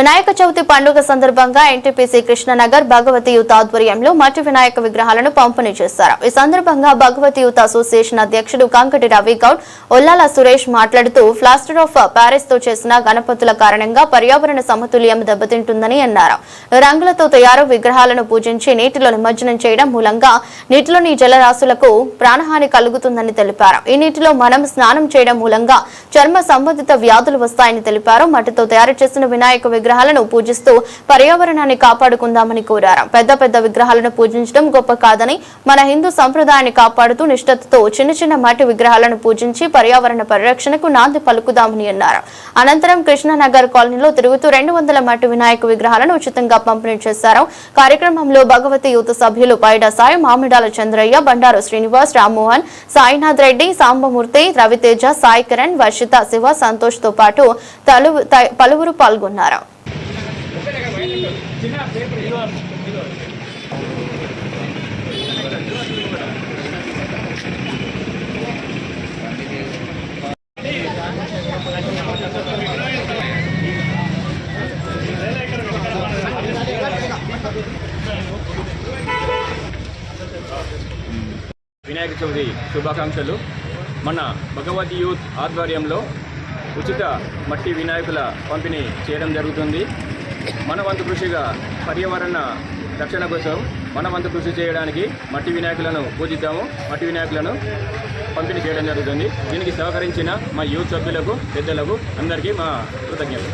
వినాయక చవితి పండుగ సందర్భంగా NTPC Krishnanagar Bhagavati youth ఆధ్వర్యంలో మట్టి వినాయక విగ్రహాలను పంపిణీ చేశారు. ఈ సందర్భంగా భగవతి యూత్ అసోసియేషన్ అధ్యక్షుడు కంకటి రవి గౌడ్ ఒల్లాల సురేష్ మాట్లాడుతూ ప్లాస్టర్ ఆఫ్ ప్యారిస్తో చేసిన గణపతుల కారణంగా పర్యావరణ సమతుల్యం దెబ్బతింటుందని అన్నారు. రంగులతో తయారు విగ్రహాలను పూజించి నీటిలో నిమజ్జనం చేయడం మూలంగా నీటిలోని జలరాశులకు ప్రాణహాని కలుగుతుందని తెలిపారు. ఈ నీటిలో మనం స్నానం చేయడం మూలంగా చర్మ సంబంధిత వ్యాధులు వస్తాయని తెలిపారు. మట్టితో తయారు చేసిన వినాయక విగ్రహం విగ్రహాలను పూజిస్తూ పర్యావరణాన్ని కాపాడుకుందామని కోరారు. పెద్ద పెద్ద విగ్రహాలను పూజించడం గొప్ప కాదని మన హిందూ సంప్రదాయాన్ని కాపాడుతూ నిష్ఠతతో చిన్న చిన్న మట్టి విగ్రహాలను పూజించి పర్యావరణ పరిరక్షణకు నాంది పలుకుదామని అన్నారు. అనంతరం కృష్ణానగర్ కాలనీలో తిరుగుతూ రెండు వందల మట్టి వినాయక విగ్రహాలను ఉచితంగా పంపిణీ చేశారు. కార్యక్రమంలో భగవతి యూత్ సభ్యులు పైడ సాయి మామిడాల చంద్రయ్య బండారు శ్రీనివాస్ రామ్మోహన్ సాయినాథ్ రెడ్డి సాంబమూర్తి రవితేజ సాయి కిరణ్ వర్షిత శివ సంతోష్తో పాటు త- పలువురు పాల్గొన్నారు. వినాయక చవితి శుభాకాంక్షలు. మన భగవతి యూత్ ఆధ్వర్యంలో ఉచిత మట్టి వినాయకుల పంపిణీ చేయడం జరుగుతుంది. మన వంతు కృషిగా పర్యావరణ రక్షణ కోసం మన వంతు కృషి చేయడానికి మట్టి వినాయకులను పూజిద్దాము. మట్టి వినాయకులను పంపిణీ చేయడం జరుగుతుంది. దీనికి సహకరించిన మా యూత్ సభ్యులకు పెద్దలకు అందరికీ మా కృతజ్ఞతలు.